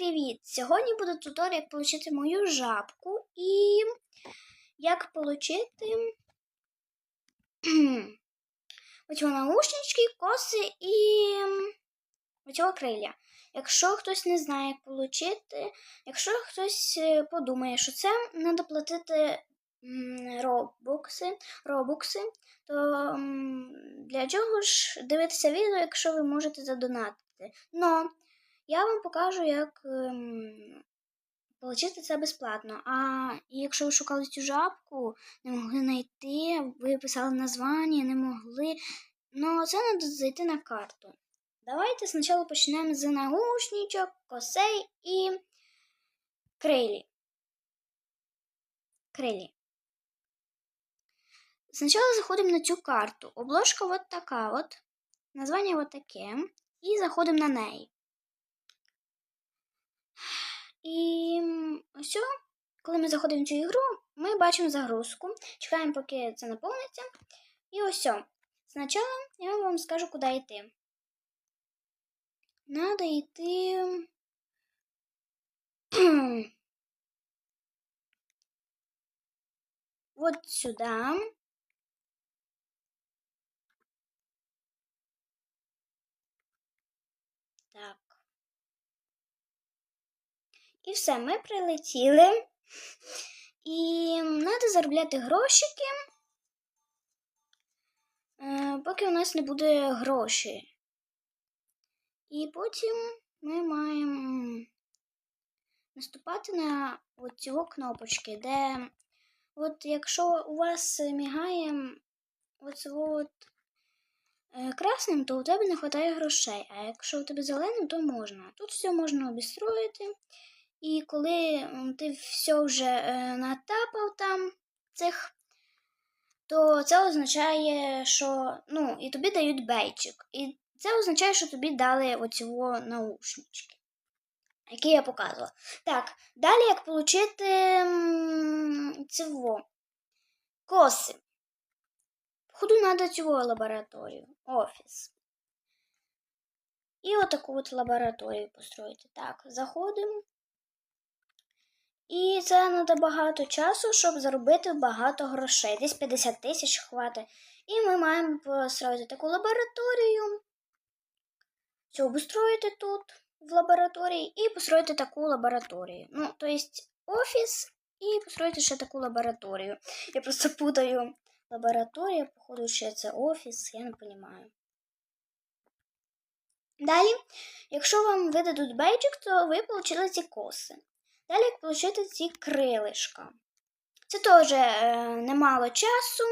привіт! Сьогодні буде туторіал, як отримати мою жабку і як отримати оці наушнички, коси і оцього криля. Якщо хтось не знає, як отримати, якщо хтось е, подумає, що це треба платити робокси, робокси, то для чого ж дивитися відео, якщо ви можете задонатити? Но я вам покажу, як ем, отримати це безплатно. А якщо ви шукали цю жабку, не могли знайти, ви писали названня, не могли. Ну, це треба зайти на карту. Давайте спочатку почнемо з наушничок, косей і крилі. Крилі. Спочатку заходимо на цю карту. Обложка от така от. Названня от таке. І заходимо на неї. І ось, коли ми заходимо в цю ігру, ми бачимо загрузку. Чекаємо, поки це наповниться. І ось. Спочатку я вам скажу, куди йти. Надо йти. Вот сюда. Так. І все, ми прилетіли. І треба заробляти грошики, е, поки у нас не буде грошей. І потім ми маємо наступати на цього кнопочки, де от якщо у вас мігає от е, красним, то у тебе не вистачає грошей. А якщо у тебе зеленим, то можна. Тут все можна обістроїти. І коли ти все вже е, натапав там цих, то це означає, що ну, і тобі дають бейчик. І це означає, що тобі дали оцього наушнички, які я показувала. Так, далі як отримати цього коси. Ходу надо цього лабораторію, офіс. І отаку от лабораторію построїти. Так, заходимо. І це треба багато часу, щоб заробити багато грошей. Десь 50 тисяч хватить. І ми маємо построїти таку лабораторію. Все обустроїти тут в лабораторії і построїти таку лабораторію. Ну, то есть офіс і построїти ще таку лабораторію. Я просто путаю лабораторія, походу, ще це офіс, я не розумію. Далі, якщо вам видадуть бейджик, то ви отримали ці коси. Далі як отримати ці крилишка. Це теж е, немало часу,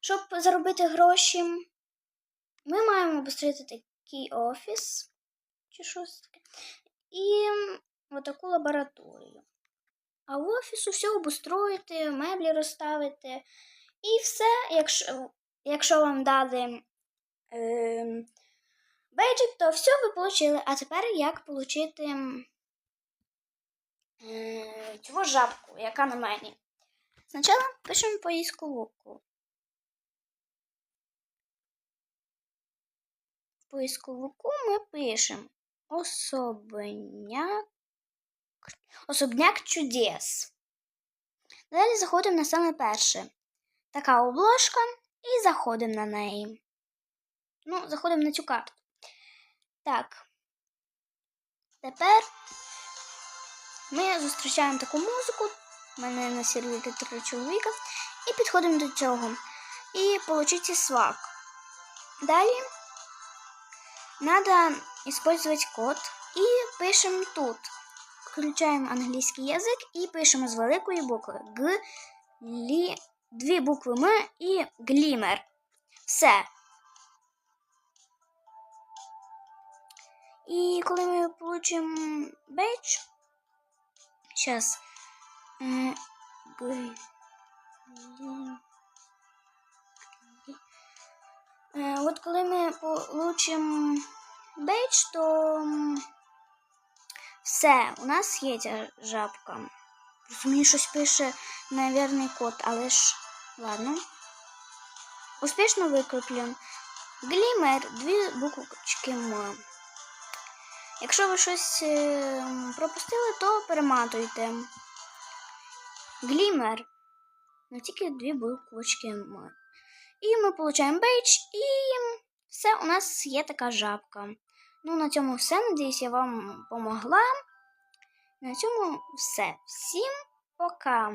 щоб заробити гроші. Ми маємо обустрити такий офіс чи щось таке. І отаку лабораторію. А в офісу все обустроїти, меблі розставити. І все, якщо якщо вам дали е, бейджик, то все ви отримали. А тепер як отримати цього жабку, яка на мені. Спочатку пишемо поисковику. В поисковику ми пишемо особняк, особняк чудес. Далі заходимо на саме перше. Така обложка і заходимо на неї. Ну, заходимо на цю карту. Так. Тепер ми зустрічаємо таку музику. У мене на сервіки три чоловіка. І підходимо до цього. І отримати свак. Далі треба використовувати код. І пишемо тут. Включаємо англійський язик і пишемо з великої букви Г, Лі, дві букви М і глімер. Все. І коли ми отримаємо бейдж, Сейчас. Вот коли ми получимо бейдж, то все, у нас є ця жабка. Просто мені щось пише неверний код, але ж ладно. Успішно викуплен. Глімер, дві буквочки М. Якщо ви щось е, пропустили, то перематуйте. Глімер. Ну, тільки дві буквочки. м. І ми получаємо бейдж, і все, у нас є така жабка. Ну, на цьому все. Надіюсь, я вам помогла. На цьому все. Всім пока!